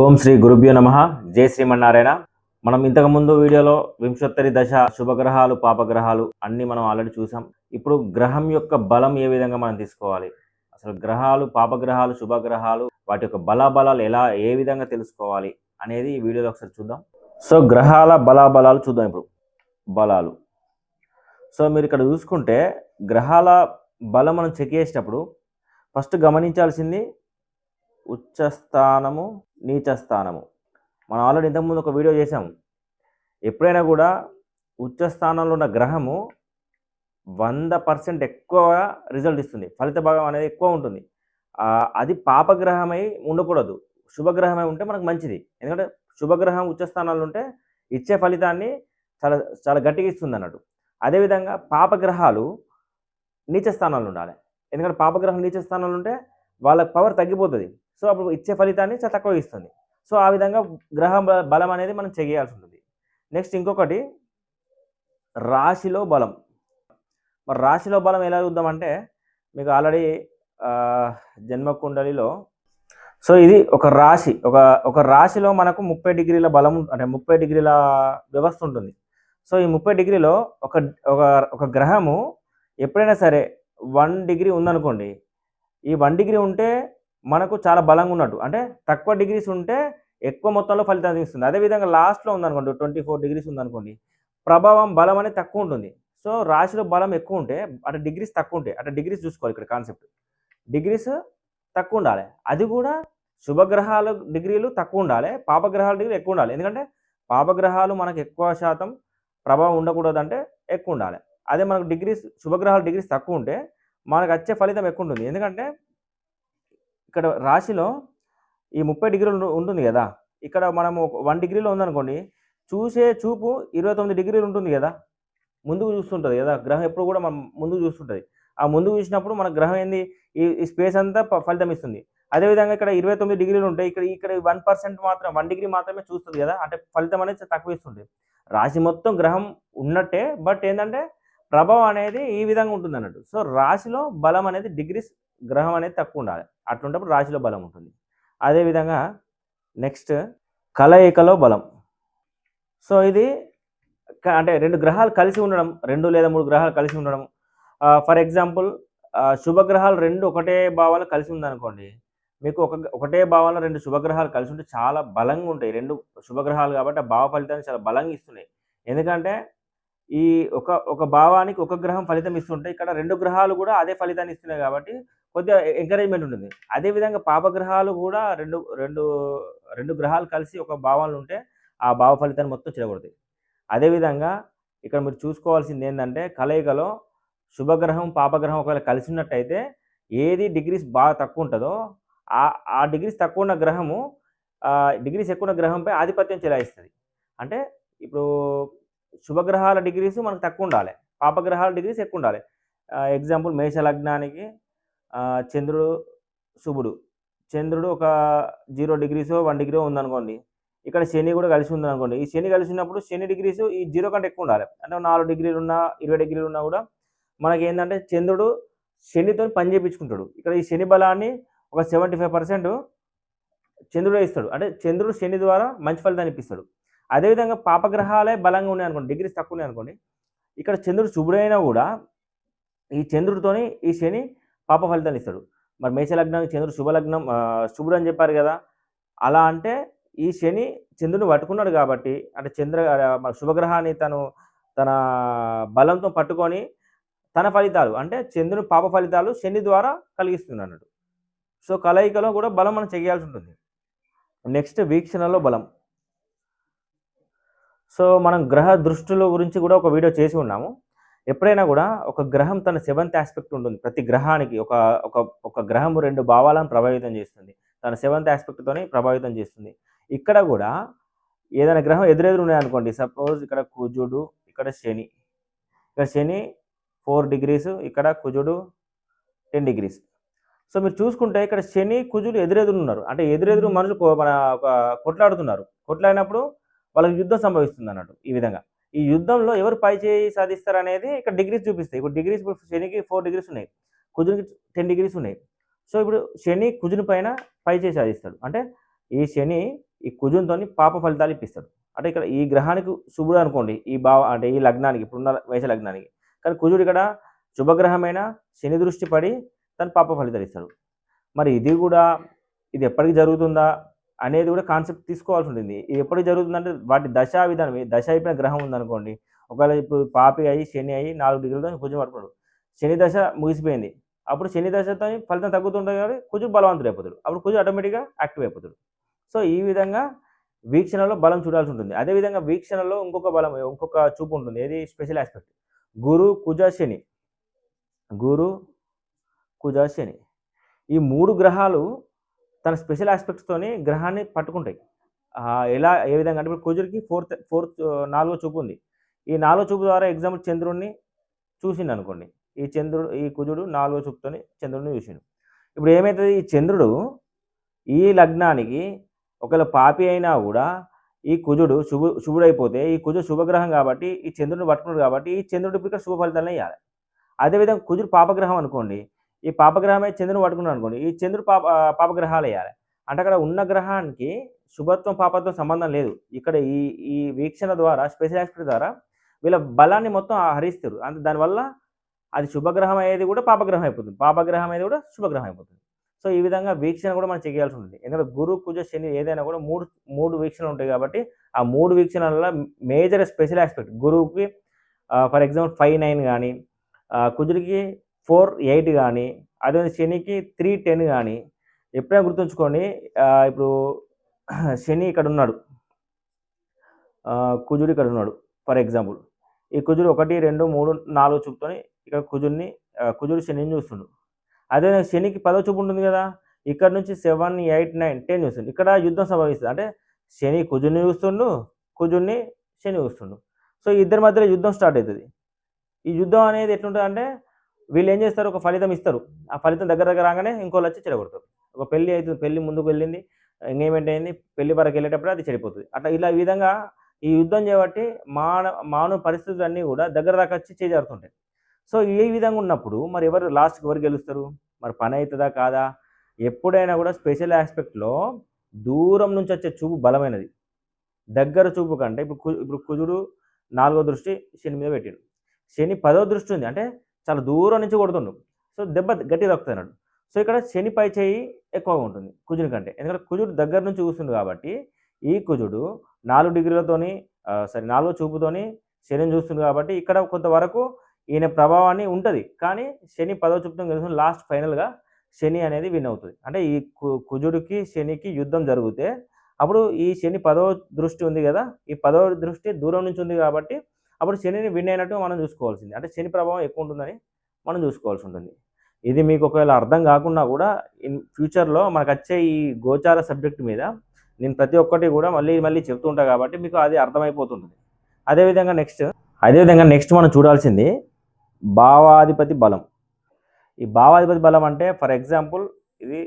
ఓం శ్రీ గురుభ్యో నమ. జై శ్రీమన్నారాయణ. మనం ఇంతకు ముందు వీడియోలో వింశోత్తరి దశ శుభగ్రహాలు పాపగ్రహాలు అన్నీ మనం ఆల్రెడీ చూసాం. ఇప్పుడు గ్రహం యొక్క బలం ఏ విధంగా మనం తీసుకోవాలి? అసలు గ్రహాలు పాపగ్రహాలు శుభగ్రహాలు వాటి యొక్క బలాబలాలు ఎలా ఏ విధంగా తెలుసుకోవాలి అనేది ఈ వీడియోలో ఒకసారి చూద్దాం. సో గ్రహాల బలాబలాలు చూద్దాం ఇప్పుడు. బలాలు. సో మీరు ఇక్కడ చూసుకుంటే గ్రహాల బలం మనం చెక్ చేసేటప్పుడు ఫస్ట్ గమనించాల్సింది నీచ నీచస్థానము. మనం ఆల్రెడీ ఇంతకుముందు ఒక వీడియో చేసాం ఎప్పుడైనా కూడా ఉచ్చ స్థానంలో ఉన్న గ్రహము వంద పర్సెంట్ ఎక్కువ రిజల్ట్ ఇస్తుంది. ఫలిత భాగం అనేది ఎక్కువ ఉంటుంది. అది పాపగ్రహమై ఉండకూడదు. శుభగ్రహమై ఉంటే మనకు మంచిది. ఎందుకంటే శుభగ్రహం ఉచ్చ స్థానాలు ఉంటే ఇచ్చే ఫలితాన్ని చాలా చాలా గట్టిగా ఇస్తుంది అన్నట్టు. అదేవిధంగా పాపగ్రహాలు నీచ స్థానాలు ఉండాలి. ఎందుకంటే పాపగ్రహం నీచ స్థానాలు ఉంటే వాళ్ళ పవర్ తగ్గిపోతుంది. సో అప్పుడు ఇచ్చే ఫలితాన్ని చాలా తక్కువ ఇస్తుంది. సో ఆ విధంగా గ్రహ బలం అనేది మనం చేయాల్సి ఉంటుంది. నెక్స్ట్ ఇంకొకటి రాశిలో బలం. మరి రాశిలో బలం ఎలా చూద్దామంటే మీకు ఆల్రెడీ జన్మకుండలిలో సో ఇది ఒక రాశి. ఒక ఒక రాశిలో మనకు ముప్పై డిగ్రీల బలం అంటే ముప్పై డిగ్రీల వ్యవస్థ ఉంటుంది. సో ఈ ముప్పై డిగ్రీలో ఒక ఒక ఒక గ్రహము ఎప్పుడైనా సరే వన్ డిగ్రీ ఉందనుకోండి ఈ వన్ డిగ్రీ ఉంటే మనకు చాలా బలంగా ఉన్నట్టు. అంటే తక్కువ డిగ్రీస్ ఉంటే ఎక్కువ మొత్తంలో ఫలితం అదే అదేవిధంగా లాస్ట్లో ఉందనుకోండి ట్వంటీ ఫోర్ డిగ్రీస్ ఉందనుకోండి ప్రభావం బలం అనేది తక్కువ ఉంటుంది. సో రాశిలో బలం ఎక్కువ ఉంటే అటు డిగ్రీస్ తక్కువ ఉంటాయి అటు డిగ్రీస్ చూసుకోవాలి ఇక్కడ కాన్సెప్ట్ డిగ్రీస్ తక్కువ ఉండాలి. అది కూడా శుభగ్రహాల డిగ్రీలు తక్కువ ఉండాలి పాపగ్రహాల డిగ్రీ ఎక్కువ ఉండాలి. ఎందుకంటే పాపగ్రహాలు మనకు ఎక్కువ శాతం ప్రభావం ఉండకూడదు అంటే ఎక్కువ ఉండాలి. అదే మనకు డిగ్రీస్ శుభగ్రహాల డిగ్రీస్ తక్కువ ఉంటే మనకు వచ్చే ఫలితం ఎక్కువ ఉంటుంది. ఎందుకంటే ఇక్కడ రాశిలో ఈ ముప్పై డిగ్రీలు ఉంటుంది కదా. ఇక్కడ మనము వన్ డిగ్రీలో ఉందనుకోండి చూసే చూపు ఇరవై తొమ్మిది డిగ్రీలు ఉంటుంది కదా. ముందుకు చూస్తుంటుంది కదా. గ్రహం ఎప్పుడు కూడా మనం ముందుకు చూస్తుంటుంది. ఆ ముందుకు చూసినప్పుడు మన గ్రహం ఏంది? ఈ స్పేస్ అంతా ఫలితం ఇస్తుంది. అదేవిధంగా ఇక్కడ ఇరవై తొమ్మిది డిగ్రీలు ఉంటాయి ఇక్కడ ఇక్కడ వన్ పర్సెంట్ మాత్రం వన్ డిగ్రీ మాత్రమే చూస్తుంది కదా. అంటే ఫలితం అనేది తక్కువ ఇస్తుంది. రాశి మొత్తం గ్రహం ఉన్నట్టే బట్ ఏంటంటే ప్రభావం అనేది ఈ విధంగా ఉంటుంది అన్నట్టు సో రాశిలో బలం అనేది డిగ్రీస్ గ్రహం అనేది తక్కువ ఉండాలి. అట్లుంటప్పుడు రాశిలో బలం ఉంటుంది. అదేవిధంగా నెక్స్ట్ కలయికలో బలం. సో ఇది అంటే రెండు గ్రహాలు కలిసి ఉండడం రెండు లేదా మూడు గ్రహాలు కలిసి ఉండడం. ఫర్ ఎగ్జాంపుల్ శుభగ్రహాలు రెండు ఒకటే భావాలు కలిసి ఉందనుకోండి మీకు ఒక ఒకటే భావంలో రెండు శుభగ్రహాలు కలిసి ఉంటే చాలా బలంగా ఉంటాయి. రెండు శుభగ్రహాలు కాబట్టి ఆ భావ ఫలితాన్ని చాలా బలంగా ఇస్తున్నాయి. ఎందుకంటే ఈ ఒక ఒక భావానికి ఒక గ్రహం ఫలితం ఇస్తుంటే ఇక్కడ రెండు గ్రహాలు కూడా అదే ఫలితాన్ని ఇస్తున్నాయి కాబట్టి కొద్దిగా ఎంకరేజ్మెంట్ ఉంటుంది. అదేవిధంగా పాపగ్రహాలు కూడా రెండు రెండు రెండు గ్రహాలు కలిసి ఒక భావాలు ఉంటే ఆ భావ ఫలితాన్ని మొత్తం చెడగొడతాయి. అదేవిధంగా ఇక్కడ మీరు చూసుకోవాల్సింది ఏంటంటే కలయికలో శుభగ్రహం పాపగ్రహం ఒకవేళ కలిసి ఉన్నట్టయితే ఏది డిగ్రీస్ బాగా తక్కువ ఉంటుందో ఆ ఆ డిగ్రీస్ తక్కువ ఉన్న గ్రహము డిగ్రీస్ ఎక్కువ ఉన్న గ్రహంపై ఆధిపత్యం చెలాయిస్తుంది. అంటే ఇప్పుడు శుభగ్రహాల డిగ్రీస్ మనకు తక్కువ ఉండాలి. పాపగ్రహాల డిగ్రీస్ ఎక్కువ ఉండాలి. ఎగ్జాంపుల్ మేష లగ్నానికి చంద్రుడు శుభుడు. చంద్రుడు ఒక జీరో డిగ్రీస్ వన్ డిగ్రీ ఉందనుకోండి. ఇక్కడ శని కూడా కలిసి ఉందనుకోండి. ఈ శని కలిసి ఉన్నప్పుడు శని డిగ్రీస్ ఈ జీరో కంటే ఎక్కువ ఉండాలి. అంటే నాలుగు డిగ్రీలు ఉన్నా ఇరవై డిగ్రీలు ఉన్నా కూడా మనకి ఏంటంటే చంద్రుడు శనితో పని చేయించుకుంటాడు ఇక్కడ ఈ శని బలాన్ని ఒక సెవెంటీ ఫైవ్ పర్సెంట్ చంద్రుడే ఇస్తాడు. అంటే చంద్రుడు శని ద్వారా మంచి ఫలితాన్ని ఇప్పిస్తాడు. అదేవిధంగా పాపగ్రహాలే బలంగా ఉన్నాయి అనుకోండి డిగ్రీస్ తక్కువ ఉన్నాయి అనుకోండి ఇక్కడ చంద్రుడు శుభుడైనా కూడా ఈ చంద్రుడితోని ఈ శని పాప ఫలితాన్ని ఇస్తాడు. మరి మేష లగ్నానికి చంద్రుడు శుభలగ్నం శుభుడు అని చెప్పారు కదా అలా అంటే ఈ శని చంద్రుని పట్టుకున్నాడు కాబట్టి అంటే చంద్ర శుభగ్రహాన్ని తను తన బలంతో పట్టుకొని తన ఫలితాలు అంటే చంద్రుని పాప ఫలితాలు శని ద్వారా కలిగిస్తుంది అన్నట్టు సో కలయికలో కూడా బలం మనం చేయాల్సి ఉంటుంది. నెక్స్ట్ వీక్షణలో బలం. సో మనం గ్రహ దృష్టిలో గురించి కూడా ఒక వీడియో చేసి ఉన్నాము. ఎప్పుడైనా కూడా ఒక గ్రహం తన సెవెంత్ ఆస్పెక్ట్ ఉంటుంది. ప్రతి గ్రహానికి ఒక ఒక ఒక గ్రహం రెండు భావాలను ప్రభావితం చేస్తుంది. తన సెవెంత్ ఆస్పెక్ట్తోని ప్రభావితం చేస్తుంది. ఇక్కడ కూడా ఏదైనా గ్రహం ఎదురెదురు ఉన్నాయనుకోండి సపోజ్ ఇక్కడ కుజుడు ఇక్కడ శని. ఇక్కడ శని ఫోర్ డిగ్రీస్ ఇక్కడ కుజుడు టెన్ డిగ్రీస్. సో మీరు చూసుకుంటే ఇక్కడ శని కుజుడు ఎదురెదురు ఉన్నారు. అంటే ఎదురెదురు మనుషులు మన ఒక కొట్లాడుతున్నారు. కొట్లాడినప్పుడు వాళ్ళకి యుద్ధం సంభవిస్తుంది అన్నట్టు ఈ విధంగా. ఈ యుద్ధంలో ఎవరు పై చేయి సాధిస్తారు అనేది ఇక్కడ డిగ్రీస్ చూపిస్తాయి. ఇప్పుడు డిగ్రీస్ ఇప్పుడు శనికి ఫోర్ డిగ్రీస్ ఉన్నాయి. కుజునికి టెన్ డిగ్రీస్ ఉన్నాయి. సో ఇప్పుడు శని కుజుని పైన పై చేయి సాధిస్తాడు. అంటే ఈ శని ఈ కుజునితో పాప ఫలితాలు ఇప్పిస్తాడు. అంటే ఇక్కడ ఈ గ్రహానికి శుభుడు అనుకోండి. ఈ భావ అంటే ఈ లగ్నానికి ఇప్పుడున్న వయసు లగ్నానికి. కానీ కుజుడు ఇక్కడ శుభగ్రహమైన శని దృష్టి పడి తను పాప ఫలితాలు ఇస్తాడు. మరి ఇది కూడా ఇది ఎప్పటికి జరుగుతుందా? అనేది కూడా కాన్సెప్ట్ తీసుకోవాల్సి ఉంటుంది. ఇది ఎప్పుడు జరుగుతుందంటే వాటి దశ విధానం దశ అయిపోయిన గ్రహం ఉందనుకోండి ఒకవేళ ఇప్పుడు పాపి అయ్యి శని అయ్యి నాలుగు డిగ్రీలతో కుజం పడుతున్నాడు శని దశ ముగిసిపోయింది. అప్పుడు శని దశతో ఫలితం తగ్గుతుంటుంది కాబట్టి కుజు బలవంతుడు అయిపోతాడు. అప్పుడు కుజు ఆటోమేటిక్గా యాక్టివ్ అయిపోతాడు. సో ఈ విధంగా వీక్షణలో బలం చూడాల్సి ఉంటుంది. అదేవిధంగా వీక్షణలో ఇంకొక బలం ఇంకొక చూపు ఉంటుంది. ఏది? స్పెషల్ ఆస్పెక్ట్ గురు కుజ శని. గురు కుజ శని. ఈ మూడు గ్రహాలు తన స్పెషల్ ఆస్పెక్ట్స్తోని గ్రహాన్ని పట్టుకుంటాయి. ఎలా ఏ విధంగా అంటే ఇప్పుడు కుజుడికి ఫోర్త్ ఫోర్త్ నాలుగో చూపు ఉంది. ఈ నాలుగో చూపు ద్వారా ఎగ్జాంపుల్ చంద్రుడిని చూసిండు అనుకోండి ఈ చంద్రుడు ఈ కుజుడు నాలుగో చూపుతోని చంద్రుడిని చూసిండు. ఇప్పుడు ఏమవుతుంది ఈ చంద్రుడు ఈ లగ్నానికి ఒకవేళ పాపి అయినా కూడా ఈ కుజుడు శుభ శుభుడైపోతే ఈ కుజుడు శుభగ్రహం కాబట్టి ఈ చంద్రుడిని పట్టుకున్నాడు కాబట్టి ఈ చంద్రుడి ఇక్కడ శుభ ఫలితాలను ఇవ్వాలి అదేవిధంగా కుజుడు పాపగ్రహం అనుకోండి ఈ పాపగ్రహమే చంద్రుని పట్టుకున్నాడు అనుకోండి ఈ చంద్రుడు పాప పాపగ్రహాలు వేయాలి. అంటే అక్కడ ఉన్న గ్రహానికి శుభత్వం పాపత్వం సంబంధం లేదు. ఇక్కడ ఈ ఈ వీక్షణ ద్వారా స్పెషల్ ఎక్స్పర్ట్ ద్వారా వీళ్ళ బలాన్ని మొత్తం హరిస్తారు. అంటే దానివల్ల అది శుభగ్రహం అయ్యేది కూడా పాపగ్రహం అయిపోతుంది. పాపగ్రహం అనేది కూడా శుభగ్రహం అయిపోతుంది. సో ఈ విధంగా వీక్షణ కూడా మనం చేయాల్సి ఉంటుంది. ఎందుకంటే గురు కుజ శని ఏదైనా కూడా మూడు మూడు వీక్షణలు ఉంటాయి కాబట్టి ఆ మూడు వీక్షణల మేజర్ స్పెషల్ ఆస్పెక్ట్ గురువుకి ఫర్ ఎగ్జాంపుల్ ఫైవ్ నైన్ కానీ కుజుడికి ఫోర్ ఎయిట్ కానీ అదే శనికి త్రీ టెన్ కానీ ఎప్పుడైనా గుర్తుంచుకోండి ఇప్పుడు శని ఇక్కడ ఉన్నాడు. కుజుడు ఇక్కడ ఉన్నాడు ఫర్ ఎగ్జాంపుల్. ఈ కుజుడు ఒకటి రెండు మూడు నాలుగు చూపుతోని ఇక్కడ కుజుడిని కుజుడు శనిని చూస్తుండు. అదే శనికి పదో చూపు ఉంటుంది కదా ఇక్కడ నుంచి సెవెన్ ఎయిట్ నైన్ టెన్ చూస్తుండు. ఇక్కడ యుద్ధం సంభవిస్తుంది. అంటే శని కుజుడిని చూస్తుండు కుజుడిని శని చూస్తుండు. సో ఇద్దరి మధ్యలో యుద్ధం స్టార్ట్ అవుతుంది. ఈ యుద్ధం అనేది ఎట్లుంటుంది అంటే వీళ్ళు ఏం చేస్తారు? ఒక ఫలితం ఇస్తారు. ఆ ఫలితం దగ్గర దగ్గర రాగానే ఇంకోళ్ళు వచ్చి చెడగొడతారు. ఒక పెళ్ళి అవుతుంది పెళ్ళి ముందుకు వెళ్ళింది ఎంగేజ్మెంట్ అయింది పెళ్ళి వరకు వెళ్ళేటప్పుడు అది చెడిపోతుంది. అట్లా ఇలా ఈ విధంగా ఈ యుద్ధం చేయబట్టి మాన మానవ పరిస్థితులన్నీ కూడా దగ్గర దాకా వచ్చి చేజారుతుంటాయి. సో ఈ విధంగా ఉన్నప్పుడు మరి ఎవరు లాస్ట్కి ఎవరు గెలుస్తారు? మరి పని అవుతుందా కాదా? ఎప్పుడైనా కూడా స్పెషల్ ఆస్పెక్ట్లో దూరం నుంచి వచ్చే చూపు బలమైనది. దగ్గర చూపు కంటే ఇప్పుడు కు- ఇప్పుడు కుజుడు నాలుగో దృష్టి శని మీద పెట్టాడు. శని పదో దృష్టి ఉంది. అంటే చాలా దూరం నుంచి కొడుతుండు. సో దెబ్బ గట్టి తగ్గుతుంది అన్నాడు సో ఇక్కడ శని పై చేయి ఎక్కువగా ఉంటుంది కుజుడి కంటే. ఎందుకంటే కుజుడు దగ్గర నుంచి చూస్తుంది కాబట్టి ఈ కుజుడు నాలుగు డిగ్రీలతోని సరే నాలుగో చూపుతోని శనిని చూస్తుంది కాబట్టి ఇక్కడ కొంతవరకు ఈయన ప్రభావాన్ని ఉంటుంది. కానీ శని పదవ చూపుతో గెలుస్తుంది. లాస్ట్ ఫైనల్గా శని అనేది విన్ అవుతుంది. అంటే ఈ కు- కుజుడికి శనికి యుద్ధం జరిగితే అప్పుడు ఈ శని పదవ దృష్టి ఉంది కదా. ఈ పదవ దృష్టి దూరం నుంచి ఉంది కాబట్టి అప్పుడు శనిని విన్ అయినట్టు మనం చూసుకోవాల్సింది. అంటే శని ప్రభావం ఎక్కువ ఉంటుందని మనం చూసుకోవాల్సి ఉంటుంది. ఇది మీకు ఒకవేళ అర్థం కాకుండా కూడా ఇన్ ఫ్యూచర్లో మనకు వచ్చే ఈ గోచార సబ్జెక్ట్ మీద నేను ప్రతి ఒక్కటి కూడా మళ్ళీ మళ్ళీ చెప్తుంటా కాబట్టి మీకు అది అర్థమైపోతుంటుంది. అదేవిధంగా నెక్స్ట్ అదేవిధంగా నెక్స్ట్ మనం చూడాల్సింది భావాధిపతి బలం. ఈ భావాధిపతి బలం అంటే ఫర్ ఎగ్జాంపుల్ ఇది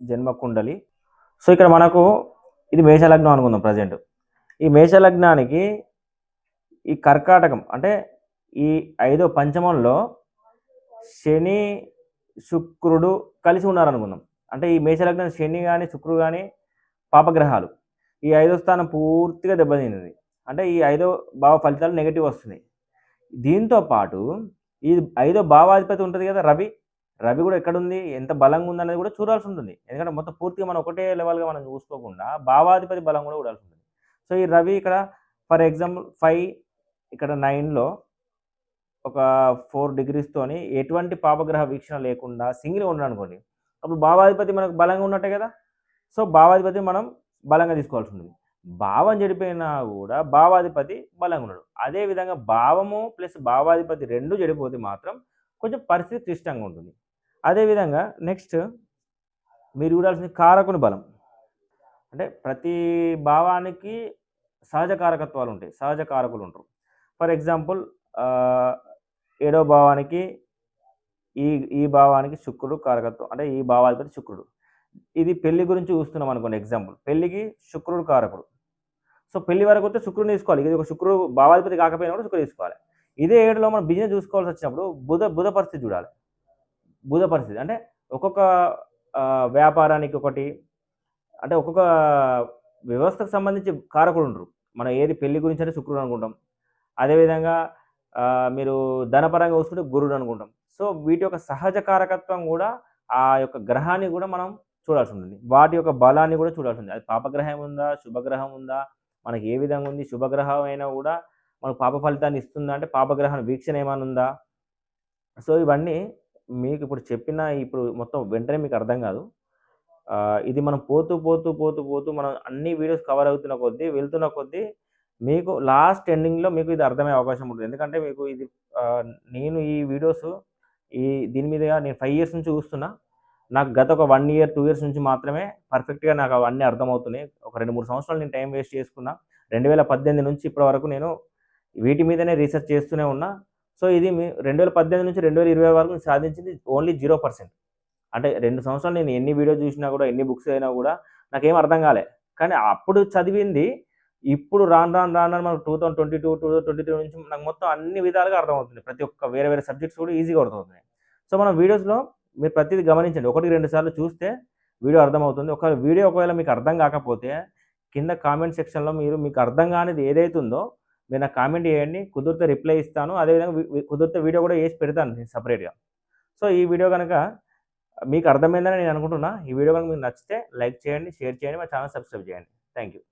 జన్మకుండలి. సో ఇక్కడ మనకు ఇది మేషలగ్నం అనుకుందాం ప్రజెంట్. ఈ మేషలగ్నానికి ఈ కర్కాటకం అంటే ఈ ఐదో పంచమంలో శని శుక్రుడు కలిసి ఉన్నారనుకుందాం. అంటే ఈ మేషలగ్నం శని కానీ శుక్రుడు కానీ పాపగ్రహాలు. ఈ ఐదో స్థానం పూర్తిగా దెబ్బతింది అంటే ఈ ఐదో భావ ఫలితాలు నెగిటివ్ వస్తున్నాయి. దీంతో పాటు ఈ ఐదో భావాధిపతి ఉంటుంది కదా రవి. రవి కూడా ఎక్కడుంది? ఎంత బలంగా ఉంది అనేది కూడా చూడాల్సి ఉంటుంది. ఎందుకంటే మొత్తం పూర్తిగా మనం ఒకటే లెవెల్గా మనం చూసుకోకుండా భావాధిపతి బలం కూడా చూడాల్సి ఉంటుంది. సో ఈ రవి ఇక్కడ ఫర్ ఎగ్జాంపుల్ ఫైవ్ ఇక్కడ నైన్లో ఒక ఫోర్ డిగ్రీస్తోని ఎటువంటి పాపగ్రహ వీక్షణ లేకుండా సింగిల్గా ఉన్నాడు అనుకోండి అప్పుడు భావాధిపతి మనకు బలంగా ఉన్నట్టే కదా? సో భావాధిపతి మనం బలంగా తీసుకోవాల్సి ఉంటుంది. భావం చెడిపోయినా కూడా భావాధిపతి బలంగా ఉన్నాడు. అదే విధంగా భావము ప్లస్ భావాధిపతి రెండు చెడిపోతే మాత్రం కొంచెం పరిస్థితి క్లిష్టంగా ఉంటుంది. అదేవిధంగా నెక్స్ట్ మీరు చూడాల్సిన కారకుని బలం. అంటే ప్రతి భావానికి సహజ కారకత్వాలు ఉంటాయి. సహజ కారకులు ఉంటారు. ఫర్ ఎగ్జాంపుల్ ఏడో భావానికి ఈ ఈ భావానికి శుక్రుడు కారకత్వం అంటే ఈ భావాధిపతి శుక్రుడు. ఇది పెళ్ళి గురించి చూస్తున్నాం అనుకోండి ఎగ్జాంపుల్. పెళ్ళికి శుక్రుడు కారకుడు. సో పెళ్ళి వరకు వస్తే శుక్రుడు తీసుకోవాలి. ఇది ఒక శుక్రుడు భావాధిపతి కాకపోయినా కూడా శుక్రుడు తీసుకోవాలి. ఇదే ఏడులో మనం బిజినెస్ చూసుకోవాల్సి వచ్చినప్పుడు బుధ బుధ పరిస్థితి చూడాలి. బుధ పరిస్థితి. అంటే ఒక్కొక్క వ్యాపారానికి ఒకటి అంటే ఒక్కొక్క వ్యవస్థకు సంబంధించి కారకుడు ఉండరు. మనం ఏది పెళ్ళి గురించి అంటే శుక్రుడు అనుకుంటాం. అదేవిధంగా మీరు ధనపరంగా చూసుకుంటే గురుడు అనుకుంటాం. సో వీటి యొక్క సహజ కారకత్వం కూడా ఆ యొక్క గ్రహాన్ని కూడా మనం చూడాల్సి ఉంటుంది. వాటి యొక్క బలాన్ని కూడా చూడాల్సి ఉంది అది పాపగ్రహం ఉందా శుభగ్రహం ఉందా మనకి ఏ విధంగా ఉంది శుభగ్రహం అయినా కూడా మనకు పాప ఫలితాన్ని ఇస్తుందా అంటే పాపగ్రహం వీక్షణ ఏమైనా ఉందా? సో ఇవన్నీ మీకు ఇప్పుడు చెప్పిన ఇప్పుడు మొత్తం వెంటనే మీకు అర్థం కాదు. ఇది మనం పోతూ పోతూ పోతూ పోతూ మనం అన్ని వీడియోస్ కవర్ అవుతున్న కొద్దీ వెళ్తున్న కొద్దీ మీకు లాస్ట్ ఎండింగ్లో మీకు ఇది అర్థమయ్యే అవకాశం ఉంటుంది. ఎందుకంటే మీకు ఇది నేను ఈ వీడియోస్ ఈ దీని మీద నేను ఫైవ్ ఇయర్స్ నుంచి చూస్తున్నా. నాకు గత ఒక వన్ ఇయర్ టూ ఇయర్స్ నుంచి మాత్రమే పర్ఫెక్ట్గా నాకు అవన్నీ అర్థమవుతున్నాయి. ఒక రెండు మూడు సంవత్సరాలు నేను టైం వేస్ట్ చేసుకున్నా. రెండు వేల పద్దెనిమిది నుంచి ఇప్పటి వరకు నేను వీటి మీదనే రీసెర్చ్ చేస్తూనే ఉన్నా. సో ఇది మీ రెండు వేల పద్దెనిమిది నుంచి రెండు వేల ఇరవై వరకు సాధించింది ఓన్లీ జీరో పర్సెంట్ అంటే రెండు సంవత్సరాలు నేను ఎన్ని వీడియో చూసినా కూడా ఎన్ని బుక్స్ అయినా కూడా నాకేం అర్థం కాలే. కానీ అప్పుడు చదివింది ఇప్పుడు రాను రాను రాను రాను మనకు two thousand twenty two two thousand twenty three నుంచి నాకు మొత్తం అన్ని విధాలుగా అర్థమవుతుంది. ప్రతి ఒక్క వేరే వేరే సబ్జెక్ట్స్ కూడా ఈజీగా అర్థమవుతున్నాయి. సో మనం వీడియోస్లో మీరు ప్రతిదీ గమనించండి. ఒకటి రెండు సార్లు చూస్తే వీడియో అర్థమవుతుంది. ఒక వీడియో ఒకవేళ మీకు అర్థం కాకపోతే కింద కామెంట్ సెక్షన్లో మీరు మీకు అర్థం కానిది ఏదైతే ఉందో మీరు నాకు కామెంట్ చేయండి. కుదిరితే రిప్లై ఇస్తాను. అదేవిధంగా కుదిరితే వీడియో కూడా వేసి పెడతాను నేను సపరేట్గా సో ఈ వీడియో కనుక మీకు అర్థమైందని నేను అనుకుంటున్నా. ఈ వీడియో కనుక మీకు నచ్చితే లైక్ చేయండి షేర్ చేయండి మా ఛానల్ సబ్స్క్రైబ్ చేయండి. Thank you